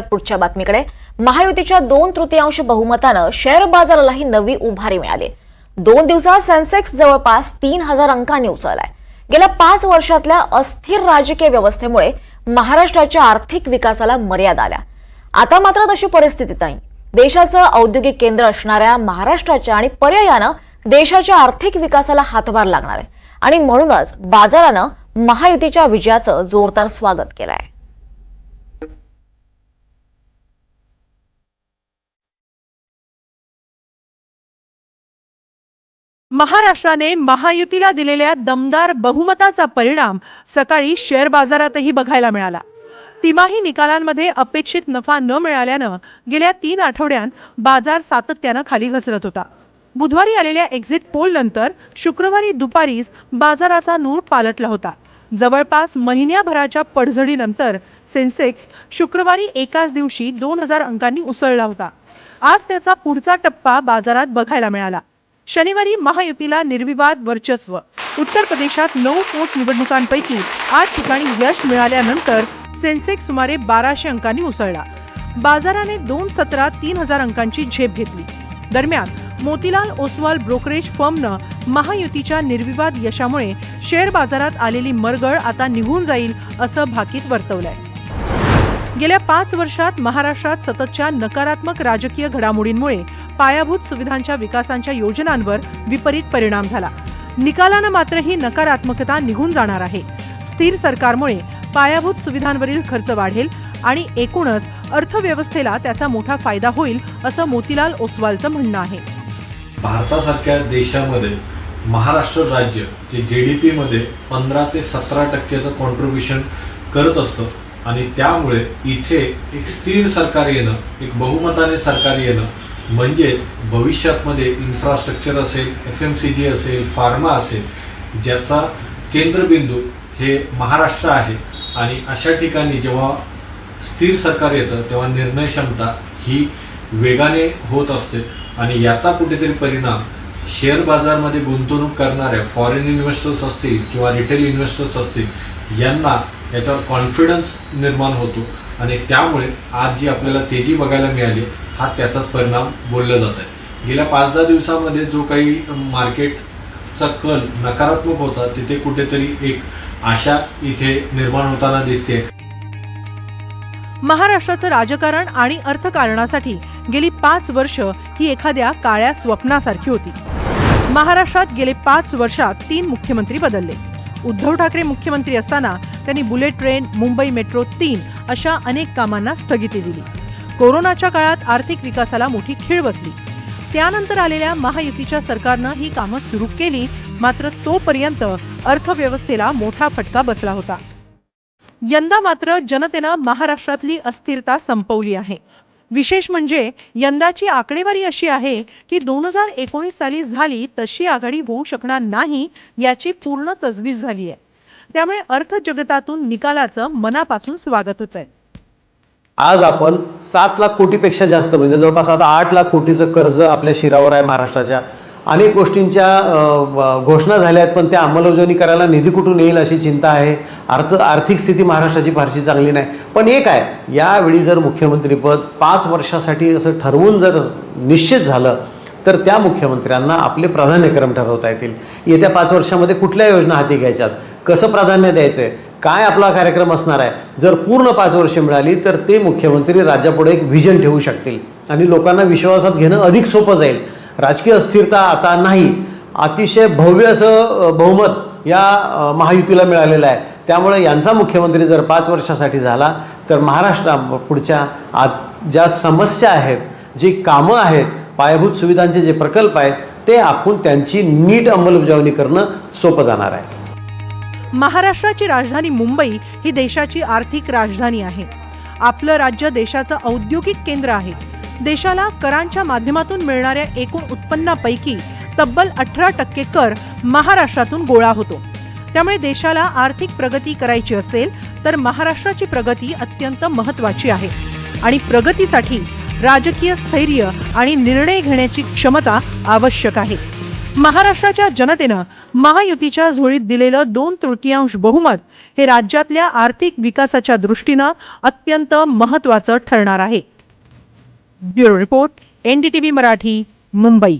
पुढच्या बातमीकडे. महायुतीच्या दोन तृतीयांश बहुमतानं शेअर बाजारालाही नवी उभारी मिळाली. दोन दिवसात सेन्सेक्स जवळपास तीन हजार अंकांनी उचललाय. गेल्या पाच वर्षातल्या अस्थिर राजकीय व्यवस्थेमुळे महाराष्ट्राच्या आर्थिक विकासाला मर्यादा आल्या. आता मात्र तशी परिस्थिती नाही. देशाचं औद्योगिक केंद्र असणाऱ्या महाराष्ट्राच्या आणि पर्यायानं देशाच्या आर्थिक विकासाला हातभार लागणार आहे. आणि म्हणूनच बाजारानं महायुतीच्या विजयाचं जोरदार स्वागत केलं आहे महाराष्ट्राने महायुतीला दिलेल्या दमदार बहुमताचा परिणाम सकाळी शेअर बाजारातही बघायला मिळाला. तिमाही निकालांमध्ये अपेक्षित नफा न मिळाल्यानं गेल्या तीन आठवड्यात बाजार सातत्यानं खाली घसरत होता. बुधवारी आलेल्या एक्झिट पोल नंतर शुक्रवारी दुपारीच बाजाराचा नूर पालटला होता. जवळपास महिन्याभराच्या पडझडीनंतर सेन्सेक्स शुक्रवारी एकाच दिवशी दोन हजार अंकांनी उसळला होता. आज त्याचा पुढचा टप्पा बाजारात बघायला मिळाला. शनिवारी महायुतीला निर्विवाद वर्चस्व. उत्तर प्रदेशात नऊ पोट निवडणुकांपैकी आठ ठिकाणी यश मिळाल्यानंतर सेन्सेक्स सुमारे बाराशे अंकांनी उसळला. बाजाराने दोन सत्रात तीन हजार अंकांची झेप घेतली. दरम्यान मोतीलाल ओसवाल ब्रोकरेज फर्मनं महायुतीच्या निर्विवाद यशामुळे शेअर बाजारात आलेली मरगळ आता निघून जाईल असं भाकीत वर्तवलंय. गेल्या पाच वर्षात महाराष्ट्रात सततच्या नकारात्मक राजकीय घडामोडींमुळे पायाभूत सुविधांच्या विकासांच्या योजनांवर विपरीत परिणाम झाला. निकालानं मात्र ही नकारात्मकता निघून जाणार आहे. स्थिर सरकारमुळे पायाभूत सुविधांवरील खर्च वाढेल आणि एकूणच अर्थव्यवस्थेला त्याचा मोठा फायदा होईल असं मोतीलाल ओसवालचं म्हणणं आहे. भारतासारख्या देशामध्ये महाराष्ट्र राज्य जे जे डी पीमध्ये पंधरा ते सतरा टक्क्याचं कॉन्ट्रीब्युशन करत असतं आणि त्यामुळे इथे एक स्थिर सरकार येणं एक बहुमताने सरकार येणं म्हणजेच भविष्यातमध्ये इन्फ्रास्ट्रक्चर असेल एफ एम सी जी असेल फार्मा असेल ज्याचा केंद्रबिंदू हे महाराष्ट्र आहे. आणि अशा ठिकाणी जेव्हा स्थिर सरकार येतं तेव्हा निर्णय क्षमता ही वेगाने होत असते. आणि याचा कुठेतरी परिणाम शेअर बाजारमध्ये गुंतवणूक करणाऱ्या फॉरेन इन्व्हेस्टर्स असतील किंवा रिटेल इन्व्हेस्टर्स असतील यांना याच्यावर कॉन्फिडन्स निर्माण होतो. आणि त्यामुळे आज जी आपल्याला तेजी बघायला मिळाली हा त्याचाच परिणाम बोललं जात आहे. गेल्या पाच दहा दिवसामध्ये जो काही मार्केटचा कल नकारात्मक होता तिथे कुठेतरी एक आशा इथे निर्माण होताना दिसते महाराष्ट्राचं राजकारण आणि अर्थकारणासाठी गेली पाच वर्ष ही एखाद्या काळ्या स्वप्नासारखी होती. महाराष्ट्रात गेले पाच वर्षात तीन मुख्यमंत्री बदलले. उद्धव ठाकरे मुख्यमंत्री असताना त्यांनी बुलेट ट्रेन मुंबई मेट्रो तीन अशा अनेक कामांना स्थगिती दिली. कोरोनाच्या काळात आर्थिक विकासाला मोठी खीळ बसली. त्यानंतर आलेल्या महायुतीच्या सरकारनं ही कामं सुरू केली मात्र तोपर्यंत अर्थव्यवस्थेला मोठा फटका बसला होता. यंदा मात्र जनतेनं महाराष्ट्रातली अस्थिरता संपवली आहे. विशेष म्हणजे यंदाची आकडेवारी अशी आहे की दोन हजार एकोणीस साली झाली तशी आघाडी होऊ शकणार नाही याची पूर्ण तजवीज झाली आहे त्यामुळे अर्थजगतातून निकालाचं मनापासून स्वागत होत आहे आज आपण सात लाख कोटीपेक्षा जास्त म्हणजे जवळपास आता आठ लाख कोटीचं कर्ज आपल्या शिरावर आहे महाराष्ट्राच्या. अनेक गोष्टींच्या घोषणा झाल्या आहेत पण त्या अंमलबजावणी करायला निधी कुठून येईल अशी चिंता आहे. अर्थ आर्थिक स्थिती महाराष्ट्राची फारशी चांगली नाही. पण एक आहे यावेळी जर मुख्यमंत्रीपद पाच वर्षासाठी असं ठरवून जर निश्चित झालं तर त्या मुख्यमंत्र्यांना आपले प्राधान्यक्रम ठरवता येतील. येत्या पाच वर्षामध्ये कुठल्या योजना हाती घ्यायच्यात? कसं प्राधान्य द्यायचं आहे काय आपला कार्यक्रम असणार आहे? जर पूर्ण पाच वर्ष मिळाली तर ते मुख्यमंत्री राज्यापुढे एक व्हिजन ठेवू शकतील. आणि लोकांना विश्वासात घेणं अधिक सोपं जाईल. राजकीय अस्थिरता आता नाही. अतिशय भव्य असं बहुमत या महायुतीला मिळालेलं आहे. त्यामुळे यांचा मुख्यमंत्री जर पाच वर्षासाठी झाला तर महाराष्ट्रा पुढच्या आत ज्या समस्या आहेत जी कामं आहेत पायाभूत सुविधांचे जे प्रकल्प आहेत ते आपण त्यांची नीट अंमलबजावणी करणं सोपं जाणार आहे. महाराष्ट्राची राजधानी मुंबई ही देशाची आर्थिक राजधानी आहे. आपलं राज्य देशाचं औद्योगिक केंद्र आहे. देशाला करांच्या माध्यमातून मिळणाऱ्या एकूण उत्पन्नापैकी तब्बल अठरा टक्के कर महाराष्ट्रातून गोळा होतो. त्यामुळे देशाला आर्थिक प्रगती करायची असेल तर महाराष्ट्राची प्रगती अत्यंत महत्वाची आहे. आणि प्रगतीसाठी राजकीय स्थैर्य आणि निर्णय घेण्याची क्षमता आवश्यक आहे. महाराष्ट्राच्या जनतेनं महायुतीच्या झोळीत दिलेलं दोन तृतीयांश बहुमत हे राज्यातल्या आर्थिक विकासाच्या दृष्टीनं अत्यंत महत्वाचं ठरणार आहे. Bureau report NDTV Marathi Mumbai.